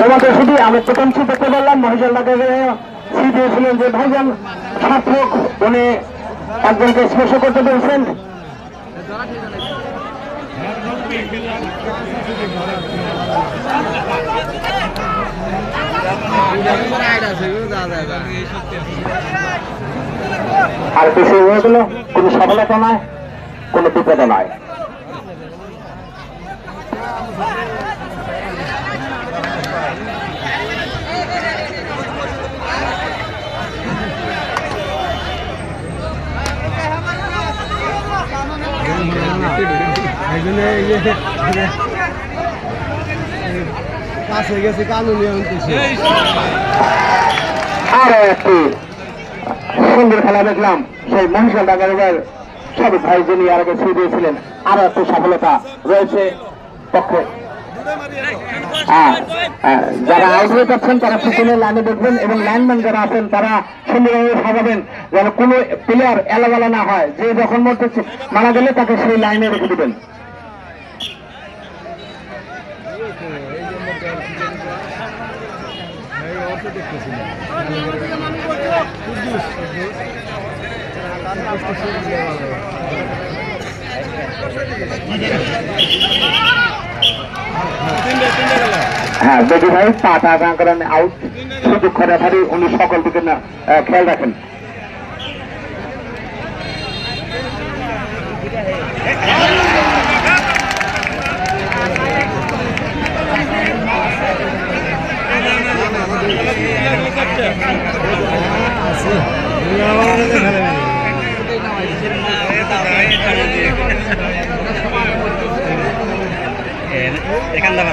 তোমাকে শুধু আমি প্রথম শীত দেখতে পারলাম মহিজাল্লাকে সি দিয়েছিলেন যে ভাইজান সার্থক উনি একজনকে স্পর্শ করতে পেরেছেন। আর বেশি হয়ে গেল, কোনো সফলতা নয়, কোনো বিপদ নয়। হয়ে গেছে কানুনি আরও একটি সুন্দর খেলা দেখলাম। সেই মহিষাল ডাকার সব ভাই যিনি আর আগে ছুঁয়ে দিয়েছিলেন আরও একটি সফলতা রয়েছে। পক্ষে। হ্যাঁ, হ্যাঁ, যারা আউট হয়ে যাচ্ছেন তারা পিছনে লাইনে দেখবেন এবং লাইনম্যান যারা আছেন তারা সুন্দরভাবে সাজাবেন যেন কোনো প্লেয়ার এলাবেলা না হয়। যে যখন মধ্যে মারা গেলে তাকে সেই লাইনে রেখে দেবেন। হ্যাঁ বেবি ভাই পাটা করেন আউট সুযোগ করে ভারি উনি সকল দিকে খেয়াল রাখেন এখান থেকে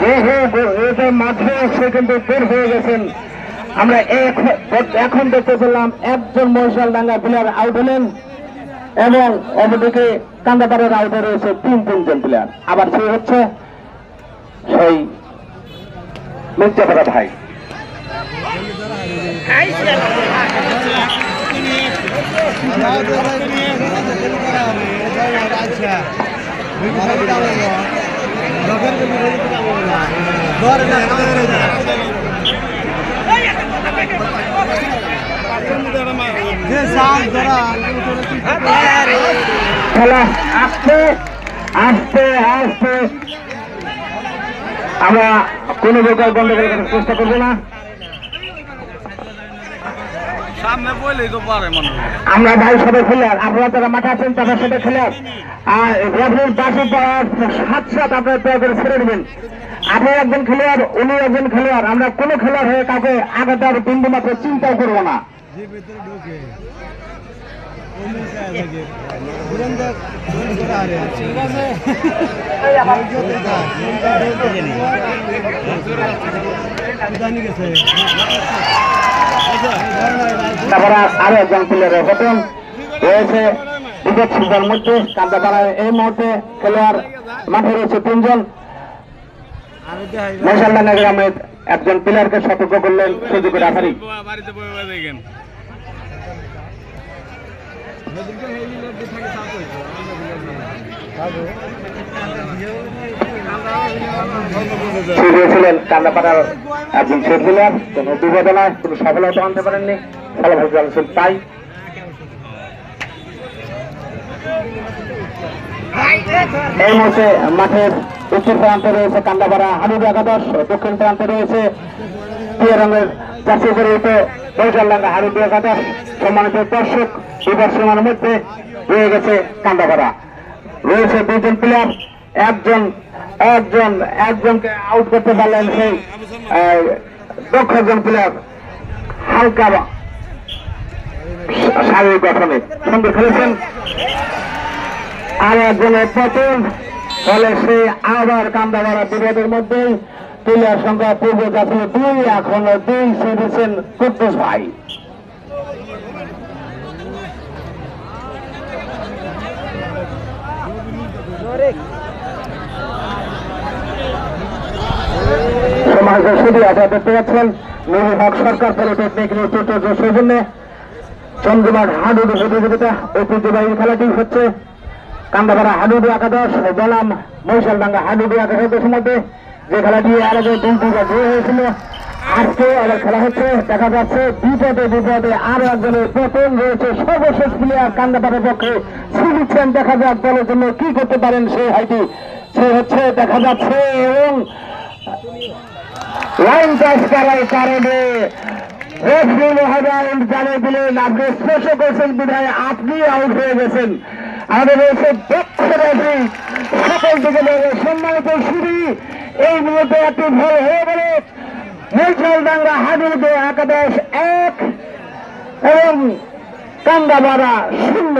এদের মাঝে সে কিন্তু বের হয়ে গেছেন। আমরা এখন দেখতে পেলাম একজন মহিষাল ডাঙ্গা প্লেয়ার আউট হলেন এবং অপরদিকে কান্দাপাড়ের আউটে রয়েছে তিন, তিনজন প্লেয়ার আবার সে হচ্ছে সেই মির্জাপাড়া ভাই। খেলা আসতে আসতে আসতে আমরা কোনো প্রকার গন্ডগোল করার চেষ্টা করব না। সামনে বলেই তো পারে মানুষ আমরা ভাই সবাই খেলার আপনারা যারা মাঠে আছেন তারা সেটা খেলার আর রেফারির পাশে পাওয়ার সাত সাত আপনারা দয়া করে ছেড়ে দেবেন। আপনি একজন খেলোয়াড় উনি একজন খেলোয়াড়। আমরা কোনো খেলোয়াড় হয়ে কাউকে আগে দেওয়ার বিন্দু মাত্র চিন্তাও করব না। ঠিক আছে। তারপরে আরও একজন প্লেয়ারের বেতন রয়েছে বিগত সুন্দর মধ্যে কান্দাপাড়ার এই মুহূর্তে খেলোয়াড় মাঠে রয়েছে তিনজন। আরে দেখাই মশাল্লা একজন প্লেয়ারকে সতর্ক করলেন সুযোগ রাফারি বাড়িতে ছিলেন কান্দাপাড়ার একজন সফলতা আনতে পারেননি। ফলাফল তাই। এই মুহূর্তে মাঠের উত্তর প্রান্তে রয়েছে কান্দাপাড়া হাবিব একাদশ, দক্ষিণ প্রান্তে রয়েছে পিয়া রঙের চাষি একাদশ। সম্মানিত দর্শক বিদর্শনের মধ্যে রয়ে গেছে কান্দাপাড়া রয়েছে দুজন প্লেয়ার একজন একজন, একজনকে আউট করতে পারলেন সেই দক্ষ একজন প্লেয়ার হালকা শারীরিক গঠনে সুন্দর খেলেছেন আর একজনের পতন ফলে সে আবার কান্দাবাড়া বিবাদের মধ্যে প্লেয়ার সংখ্যা পূর্ব কাছে দুই, এখনও দুই ছেড়েছেন কুদ্দুস ভাই। সমাজের শুধু আশা দেখতে পাচ্ছেন নুরুল হক সরকার হচ্ছে কান্দাপাড়া হাডুডু একাদশ বনাম মহিশালডাঙ্গা হাডুডু একাদশের মধ্যে যে খেলাটি এর আগে দুই দুইটা ড্র হয়েছিল আজকে আবার খেলা হচ্ছে, দেখা যাচ্ছে বিপদে বিপদে আরও একজনের পতন রয়েছে। সর্বশেষ প্লেয়ার কান্দাপাড়ার পক্ষে সিলিচ্ছেন দেখা যাক দলের জন্য কি করতে পারেন সেই হাইটি। সে হচ্ছে দেখা যাচ্ছে এবং লাইন টাচ করার কারণে রেফরি আপনি স্পর্শ করেছেন বিধায় আপনি আউট হয়ে গেছেন। আমাদের রয়েছে দক্ষ রেফরি সকল দিকে সম্মানিত শুধু এই মুহূর্তে একটি ভুল হয়ে গেল। মৈশালডাঙ্গা হাডুতে একাদশ এক এবং কান্দাবাড়া শূন্য।